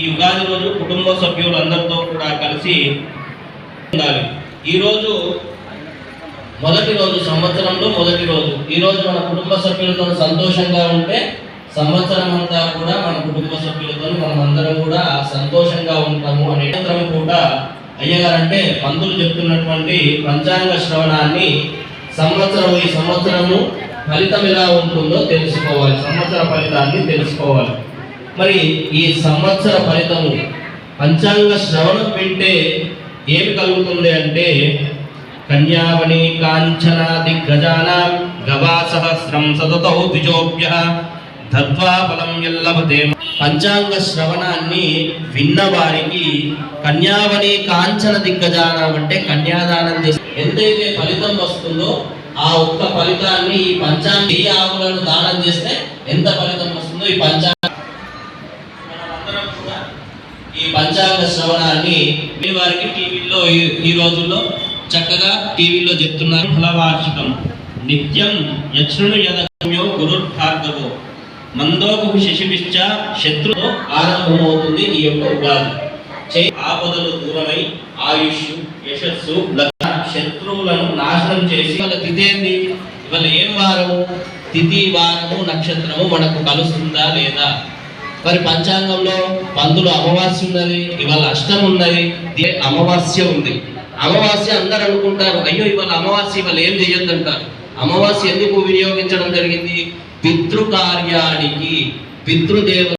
ఈ ఉగాది రోజు కుటుంబ సభ్యులందరితో కూడా కలిసి ఉండాలి. ఈరోజు మొదటి రోజు సంవత్సరంలో మొదటి రోజు. ఈరోజు మన కుటుంబ సభ్యులతో సంతోషంగా ఉంటే సంవత్సరం అంతా కూడా మన కుటుంబ సభ్యులతో మనం అందరం కూడా సంతోషంగా ఉంటాము అనే కూడా అయ్యగారంటే పంతులు చెప్తున్నటువంటి పంచాంగ శ్రవణాన్ని సంవత్సరం ఈ సంవత్సరము ఫలితం ఎలా ఉంటుందో తెలుసుకోవాలి. సంవత్సర ఫలితాన్ని తెలుసుకోవాలి. మరి ఈ సంవత్సర ఫలితము పంచాంగ శ్రవణం వింటే ఏమి కలుగుతుంది అంటే కన్యావని కాంచనా దిగ్గజానాం గవా సహస్రం సతతౌ ద్విజోభ్య ధత్వా ఫలం ఎల్లభతే పంచాంగ శ్రవణాన్ని విన్నవారికి కన్యావణి కన్యావని కాంచన దిగ్గజానం అంటే కన్యాదానం చేసి ఎంతైతే ఫలితం వస్తుందో ఆ ఒక్క ఫలితాన్ని ఈ పంచాంగ ఆవులను దానం చేస్తే ఎంత ఫలితం వస్తుందో ఈ పంచాంగ మనమందరం కూడా ఈ పంచాంగ శ్రవణాన్ని మీ వారికి టీవీలో ఈ- రోజుల్లో చక్కగా టీవీలో చెప్తున్నారు. ఫలవార్షికం. నిత్యం యక్షుడు యదగమ్యో గురుర్భార్గవో. మందోకు శశివిశ్చ శత్రు ఆరంభమవుతుంది ఈ యొక్క ఉగాది. చే- ఆపదలు దూరమై ఆయుష్ యశస్సు శత్రువులను నాశనం చేసి వాళ్ళ తిథి ఏంది ఇవాళ ఏం వారము? తిథి వారము నక్షత్రము మనకు కలుస్తుందా లేదా? మరి పంచాంగంలో పందులు అమావాస్య ఉన్నది ఇవాళ అష్టం ఉన్నది అమావాస్య ఉంది. అమావాస్య అందరు అనుకుంటారు అయ్యో ఇవాళ అమావాస్య ఇవాళ ఏం చేయొద్దు అంటారు అమావాస్య ఎందుకు వినియోగించడం జరిగింది? పితృకార్యానికి పితృదేవ